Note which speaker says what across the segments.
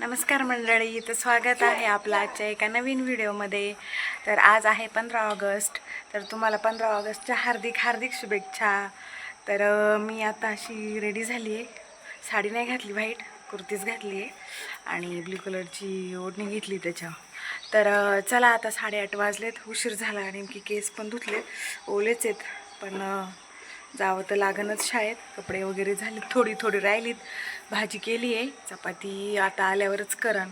Speaker 1: नमस्कार मंडळी तर स्वागत आहे आपलं आजच्या एका नवीन व्हिडिओमध्ये. तर आज आहे पंधरा ऑगस्ट तर तुम्हाला पंधरा ऑगस्टच्या हार्दिक हार्दिक शुभेच्छा. तर मी आता अशी रेडी झाली आहे साडी नाही घातली व्हाईट कुर्तीच घातली आहे आणि ब्ल्यू कलरची ओढणी घेतली त्याच्या. तर चला आता साडेआठ वाजलेत उशीर झाला नेमकी केस पण धुतले ओलेच आहेत. पण जावं तर लागणच शाळेत. कपडे वगैरे झाले थोडी थोडी राहिलीत. भाजी केली आहे. चपाती आता आल्यावरच करन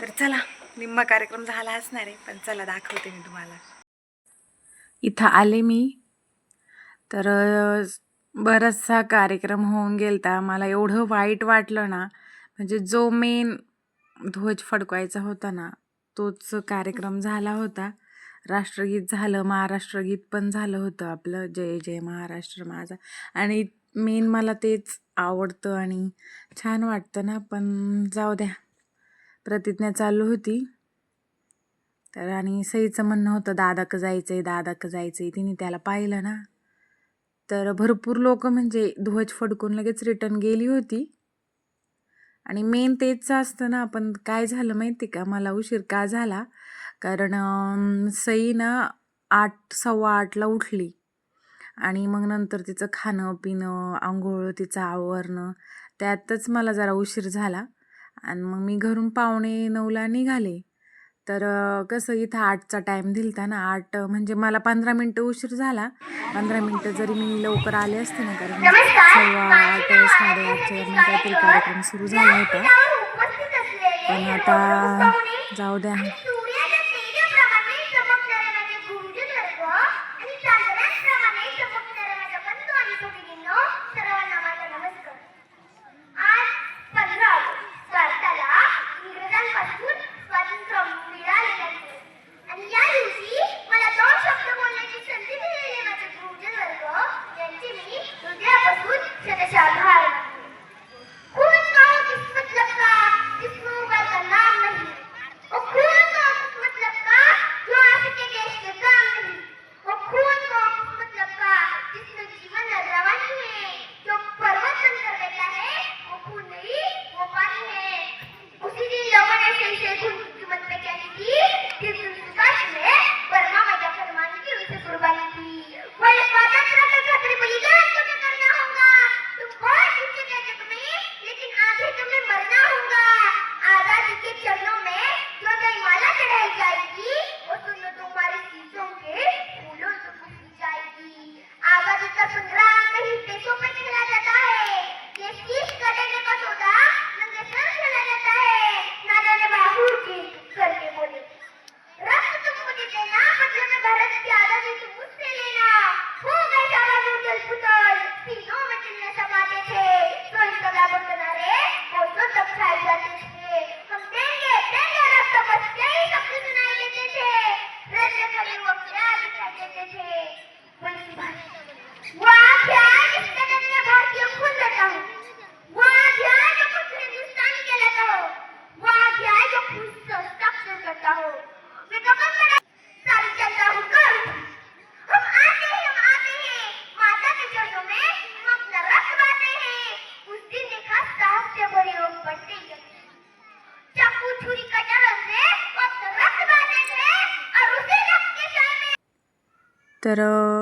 Speaker 1: तर चला निम्मा कार्यक्रम झाला असणार आहे पण चला दाखवते मी तुम्हाला. इथं आले मी. तर बराचसा कार्यक्रम होऊन गेलता. मला एवढं वाईट वाटलं ना म्हणजे जो मेन ध्वज फडकवायचा होता ना तोच कार्यक्रम झाला होता. राष्ट्रगीत झालं महाराष्ट्रगीत पण झालं होतं आपलं जय जय महाराष्ट्र माझा. आणि मेन मला तेच आवडतं आणि छान वाटतं ना पण जाऊ द्या. प्रतिज्ञा चालू होती. तर आणि सईचं म्हणणं होतं दादाक जायचंय दादाक आहे तिने त्याला पाहिलं ना. तर भरपूर लोक म्हणजे ध्वज फडकून लगेच रिटर्न गेली होती. आणि मेन तेच असतं ना आपण काय झालं माहिती का? मला उशीर का झाला? कारण सई ना आठ सव्वा आठला उठली. आणि मग नंतर तिचं खाणं पिणं आंघोळ तिचं आवरणं त्यातच मला जरा उशीर झाला. आणि मग मी घरून पावणे नऊला निघाले. तर कसं इथं आठचा टाईम दिलता ना आठ म्हणजे मला पंधरा मिनटं उशीर झाला. पंधरा मिनटं जरी मी लवकर आले असते ना कारण सव्वा आठ साडेआठच्या दरम्यान काहीतरी कार्यक्रम सुरू झाला होता. पण आता जाऊ द्या. तर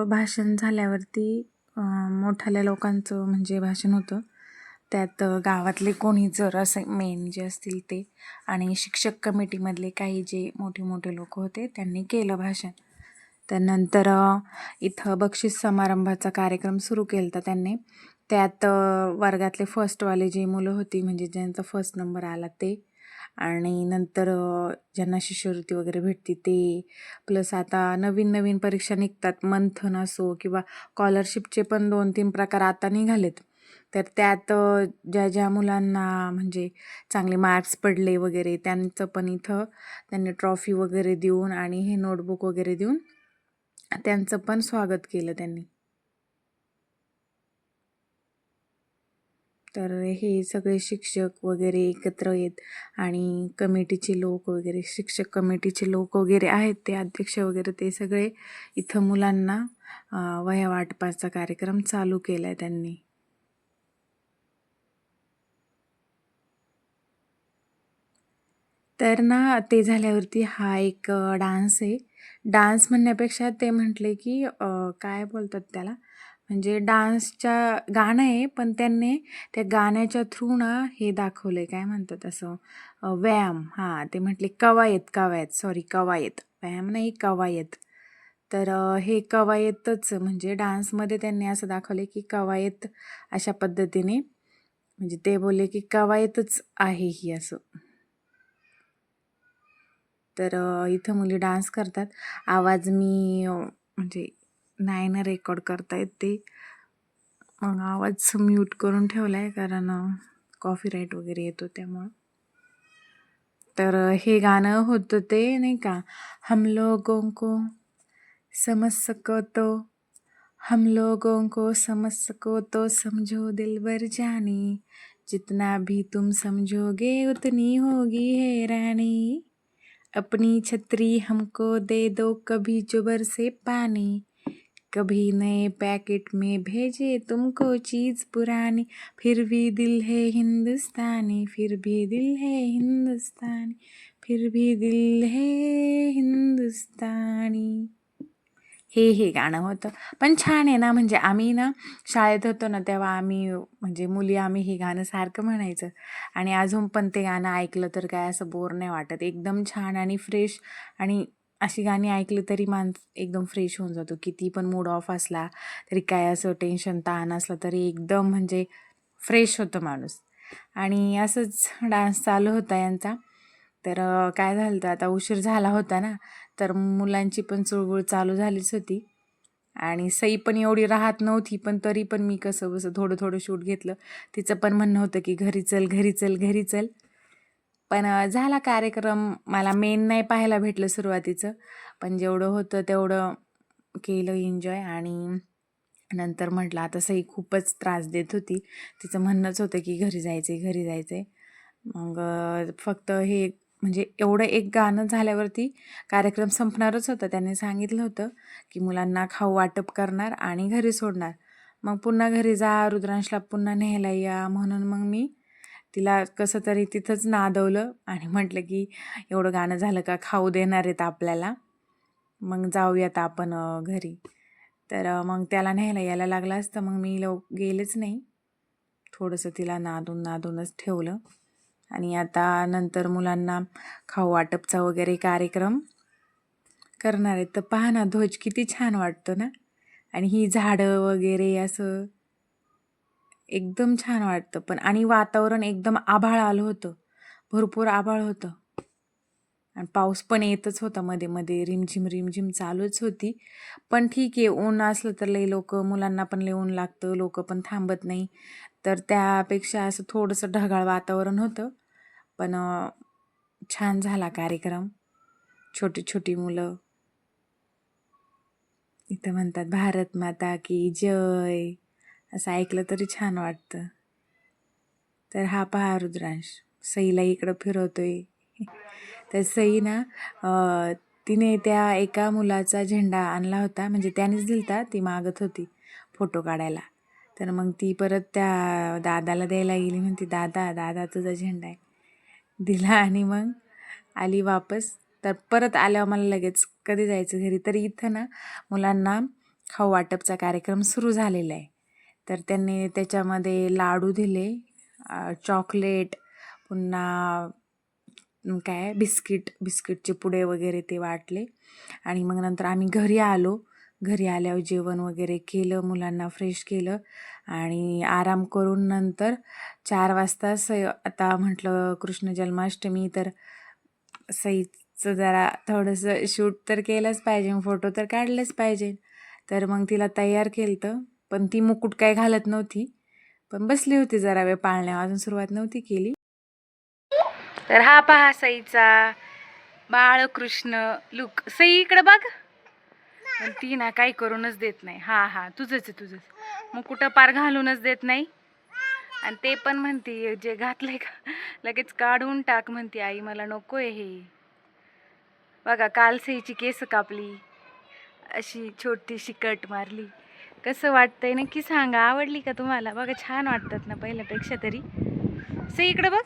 Speaker 1: भाषण झाल्यावरती मोठाल्या लोकांचं म्हणजे भाषण होतं. त्यात गावातले कोणी जर असं मेन जे असतील ते आणि शिक्षक कमिटीमधले काही जे मोठे मोठे लोक होते त्यांनी केलं भाषण. त्यानंतर इथं बक्षीस समारंभाचा कार्यक्रम सुरू केला होता त्यांनी. त्यात वर्गातले फर्स्टवाले जी मुलं होती म्हणजे ज्यांचा फर्स्ट नंबर आला ते आणि नंतर ज्यांना शिष्यवृत्ती वगैरे भेटते ते प्लस आता नवीन नवीन परीक्षा निघतात मंथन असो किंवा स्कॉलरशिपचे पण दोन तीन प्रकार आता निघालेत. तर त्यात ज्या ज्या मुलांना म्हणजे चांगले मार्क्स पडले वगैरे त्यांचं पण इथं त्यांनी ट्रॉफी वगैरे देऊन आणि हे नोटबुक वगैरे देऊन त्यांचं पण स्वागत केलं त्यांनी. तर हे सगळे शिक्षक वगैरे एकत्र येत आणि कमिटीचे लोक वगैरे शिक्षक कमिटीचे लोक वगैरे आहेत ते अध्यक्ष वगैरे ते सगळे इथं मुलांना अ, वह्या वाटपाचा कार्यक्रम चालू केला आहे त्यांनी. तर ना ते झाल्यावरती हा एक डान्स आहे. डान्स म्हणण्यापेक्षा ते म्हटले की काय बोलतात त्याला? म्हणजे डान्सच्या गाणं आहे पण त्यांनी त्या गाण्याच्या थ्रू ना हे दाखवलं आहे काय म्हणतात असं व्यायाम. हां ते म्हटले कवायत कवायत सॉरी कवायत. व्यायाम नाही कवायत. तर हे कवायतच म्हणजे डान्समध्ये त्यांनी असं दाखवले की कवायत अशा पद्धतीने म्हणजे ते बोलले की कवायतच आहे ही असं. तर इथं मुली डान्स करतात. आवाज मी म्हणजे नाही ना रेकॉर्ड करता ते. मग आवाज़ म्यूट करून ठेवला आहे कारण कॉपीराईट वगैरे येतो त्यामुळं. तर अ, हे गाणं होतं ते नाही का? हम लोगों को समझ सको तो. हम लोगों को समझ सको तो समझो दिल भर जानी. जितना भी तुम समझोगे उतनी होगी हैरानी अपनी छतरी हमको दे दो कभी जुबर से पानी. कभी नए पैकेट में भेजे तुमको चीज़ पुरानी फिर भी दिल है हिंदुस्तानी फिर भी दिल है हिंदुस्तानी फिर भी दिल है हिंदुस्तानी। हे हे गाणं होतं. पण छान आहे ना म्हणजे आम्ही ना शाळेत होतो ना तेव्हा आम्ही म्हणजे मुली आम्ही हे गाणं सारखं म्हणायचं. आणि अजून पण ते गाणं ऐकलं तर काय असं बोर नाही वाटत. एकदम छान आणि फ्रेश आणि अशी गाणी ऐकली तरी माणस एकदम फ्रेश होऊन जातो. किती पण मूड ऑफ असला तरी काय असं टेन्शन ताण असलं तरी एकदम म्हणजे फ्रेश होतं माणूस. आणि असंच डान्स चालू होता यांचा. तर काय झालं होतं आता उशीर झाला होता ना तर मुलांची पण चुळबुळ चालू झालीच होती. आणि सई पण एवढी राहत नव्हती पण तरी पण मी कसं बसं थोडं थोडं शूट घेतलं. तिचं पण म्हणणं होतं की घरी चल घरी चल घरी चल. पण झाला कार्यक्रम. मला मेन नाही पाहायला भेटलं सुरुवातीचं. पण जेवढं होतं तेवढं केलं एन्जॉय आणि नंतर म्हटलं आता सई खूपच त्रास देत होती. तिचं म्हणणंच होतं की घरी जायचं आहे घरी जायचं आहे मग फक्त हे म्हणजे एवढं एक गाणं झाल्यावरती कार्यक्रम संपणारच होता. त्याने सांगितलं होतं की मुलांना खाऊ वाटप करणार आणि घरी सोडणार. मग पुन्हा घरी जा रुद्रांशला पुन्हा न्यायला या म्हणून मग मी तिला कसं तरी तिथंच नादवलं आणि म्हटलं की एवढं गाणं झालं का? खाऊ देणार आहेत आपल्याला. मग जाऊयात आपण घरी. तर मग त्याला न्यायला यायला लागला असतं. मग मी लव गेलेच नाही. थोडंसं तिला नादून नादूनच ठेवलं. आणि आता नंतर मुलांना खाऊ वाटपचा वगैरे कार्यक्रम करणार आहेत. तर पहा ना ध्वज किती छान वाटतो ना? आणि ही झाडं वगैरे असं एकदम छान वाटतं. पण आणि वातावरण एकदम आभाळ आलं होतं. भरपूर आभाळ होतं. आणि पाऊस पण येतच होता मध्ये मध्ये. रिमझिम रिमझिम चालूच होती. पण ठीक आहे ऊन असलं तर लई लोक मुलांना पण लई ऊन लागतं लोक पण थांबत नाही. तर त्यापेक्षा असं थोडंसं ढगाळ वातावरण होतं. पण छान झाला कार्यक्रम. छोटी छोटी मुलं. इथं म्हणतात भारत माता की जय. असं ऐकलं तरी छान वाटतं. तर हा पहा रुद्रांश. सईला इकडं फिरवतोय. तर सई ना तिने त्या एका मुलाचा झेंडा आणला होता. म्हणजे त्यानेच दिलता ती मागत होती फोटो काढायला. तर मग ती परत त्या दादाला द्यायला गेली. म्हणते दादा दादा तुझा झेंडा आहे. दिला आणि मग आली वापस. तर परत आल्यावर मला लगेच कधी जायचं घरी? तर इथं ना मुलांना खाऊ वाटपचा कार्यक्रम सुरू झालेला आहे. तर त्यांनी त्याच्यामध्ये लाडू दिले चॉकलेट पुन्हा काय बिस्किट बिस्किटचे पुडे वगैरे ते वाटले. आणि मग नंतर आम्ही घरी आलो. घरी आल्यावर जेवण वगैरे केलं मुलांना फ्रेश केलं. आणि आराम करून नंतर चार वाजता स आता म्हटलं कृष्ण जन्माष्टमी तर सईचं जरा थोडंसं शूट तर केलंच पाहिजे फोटो तर काढलेच पाहिजे. तर मग तिला तयार केलं तर पण ती मुकुट काय घालत नव्हती. पण बसली होती जरा वेळ पाळण्या अजून सुरुवात नव्हती केली. तर हा पहा सईचा बाळकृष्ण लुक सई इकडे बघ. पण ती ना काही करूनच देत नाही. हा हा तुझंच आहे तुझंच मग कुठं पार घालूनच देत नाही. आणि ते पण म्हणते जे घातलंय का लगेच काढून टाक म्हणते आई मला नको आहे हे. बघा काल सईची केस कापली. अशी छोटीशी कट मारली. कसं वाटतंय? नक्की सांगा. आवडली का तुम्हाला? बघा छान वाटतात ना पहिल्यापेक्षा तरी. सई इकडं बघ.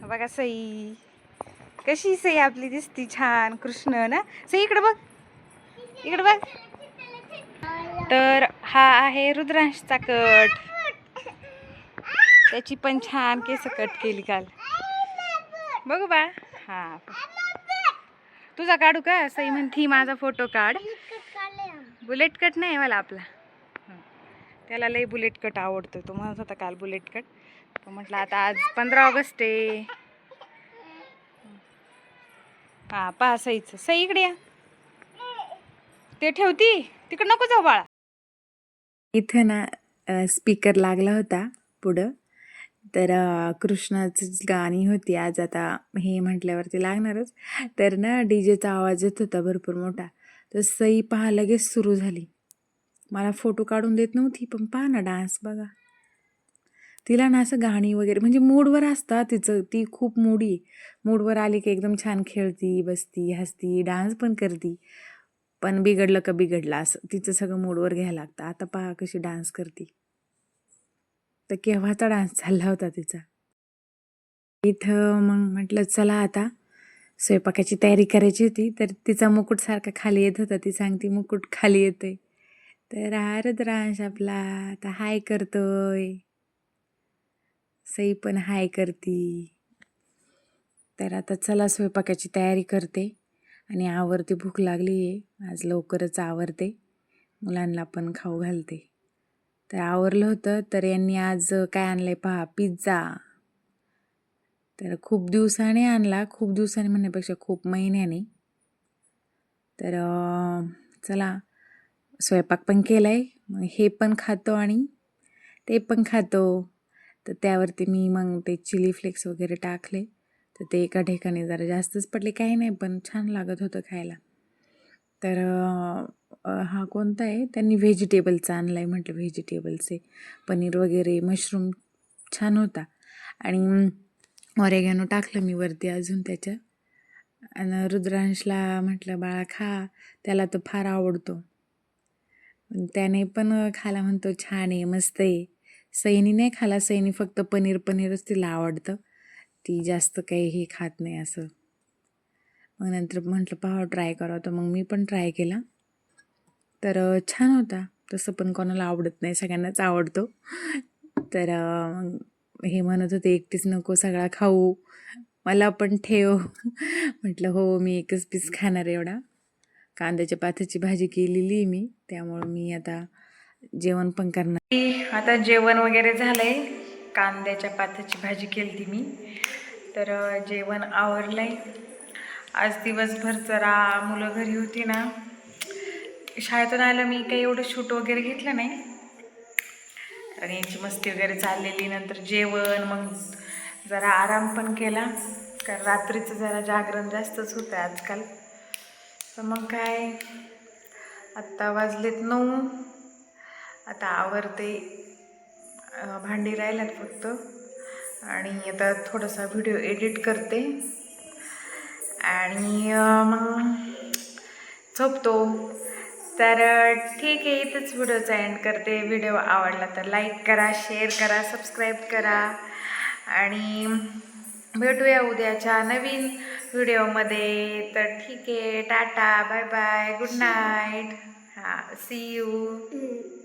Speaker 1: बघा सई. कशी सई आपली दिसती छान कृष्ण ना? सई इकडं बघ. इकडं बघ. तर हा आहे रुद्रांशचा कट. त्याची पण छान केस कट केली काल. बघू बा. हा. तुझा काढू का? सई म्हणती माझा फोटो काढ. बुलेट कट नाही मला आपला. त्याला लई बुलेट कट आवडतो. तो म्हणत होता काल बुलेट कट. तो म्हटलं आता आज पंधरा ऑगस्ट आहे. हा पहा सईचं. सई इकडे या. ते ठेवती. तिकडे नको जाऊ बाळा. इथं ना स्पीकर लागला होता पुढं. तर अ, कृष्णाची गाणी होती. आज आता हे म्हटल्यावरती लागणारच. तर ना डी जेचा आवाज येत होता भरपूर मोठा. तर सई पहा लगेच सुरू झाली. मला फोटो काढून देत नव्हती पण पहा ना डान्स बघा. तिला ना असं गाणी वगैरे म्हणजे मूडवर असतं तिचं ती खूप मूडी मूडवर आली की एकदम छान खेळती बसती हसती डान्स पण करती. पण बिघडलं का बिघडलं असं तिचं सगळं मूडवर घ्यायला लागतं. आता पहा कशी डान्स करते. तर केव्हाचा डान्स चालला होता तिचा? इथं मग म्हटलं चला आता. स्वयंपाकाची तयारी करायची होती तर तिचा मुकुट सारखा खाली येत होता. ती सांगती मुकुट खाली येतोय. तर हा रुद्रांश आपला आता हाय करतोय. सई पण हाय करती. तर आता चला स्वयंपाकाची तयारी करते. आणि आवरते भूक लागली आहे. आज लवकरच आवरते. मुलांना पण खाऊ घालते. तर आवरलं होतं तर यांनी आज काय आणलं आहे पहा? पिझ्झा. तर खूप दिवसाने आणला खूप दिवसाने म्हणण्यापेक्षा खूप महिन्याने. तर चला स्वयंपाक पण केला आहे मग हे पण खातो आणि ते पण खातो. तर त्यावरती मी मग ते चिली फ्लेक्स वगैरे टाकले. तर ते एका ठिकाणी जरा जास्तच पडले काही नाही पण छान लागत होतं खायला. तर हा कोणता आहे? त्यांनी व्हेजिटेबलचा आणला आहे म्हटलं व्हेजिटेबलचे पनीर वगैरे मशरूम छान होता. आणि ऑरेगॅनो टाकलं मी वरती अजून त्याच्या आणि रुद्रांशला म्हटलं बाळा खा. त्याला तो फार आवडतो. त्याने पण खायला म्हणतो छान आहे मस्त आहे. सैनी नाही खाला सैनी फक्त पनीर पनीरच तिला आवडतं. ती जास्त काही हे खात नाही असं. मग नंतर म्हटलं पाहा ट्राय करावं तर मग मी पण ट्राय केला. तर छान होता. तसं पण कोणाला आवडत नाही सगळ्यांनाच आवडतो. तर मग हे म्हणत होते एकटीच नको सगळा खाऊ. मला पण ठेव. म्हटलं हो मी एकच पीस खाणार एवढा. कांद्याच्या पाथीची भाजी केलेली आहे मी त्यामुळं मी आता जेवण पण करणार. आता जेवण वगैरे झालंय. कांद्याच्या पाथीची भाजी केली मी. तर जेवण जेवण आवरलंय. आज दिवसभर जरा मुलं घरी होती ना. शाळेतून आलं मी काही एवढं शूट वगैरे घेतलं नाही. आणि यांची मस्ती वगैरे चाललेली. नंतर जेवण मग जरा आराम पण केला. कारण रात्रीचं जरा जागरण जास्तच होतं आजकाल. तर मग काय? आत्ता वाजलेत नऊ. आता आवरते. भांडी राहिल्यात फक्त. आणि आता थोडासा व्हिडिओ एडिट करते. आणि मग झोपतो. तर ठीक आहे इथंच व्हिडिओचा एंड करते. व्हिडिओ आवडला तर लाईक करा शेअर करा सबस्क्राईब करा. आणि भेटूया उद्याच्या नवीन व्हिडिओमध्ये तर ठीक आहे tata bye bye good night हां सी यू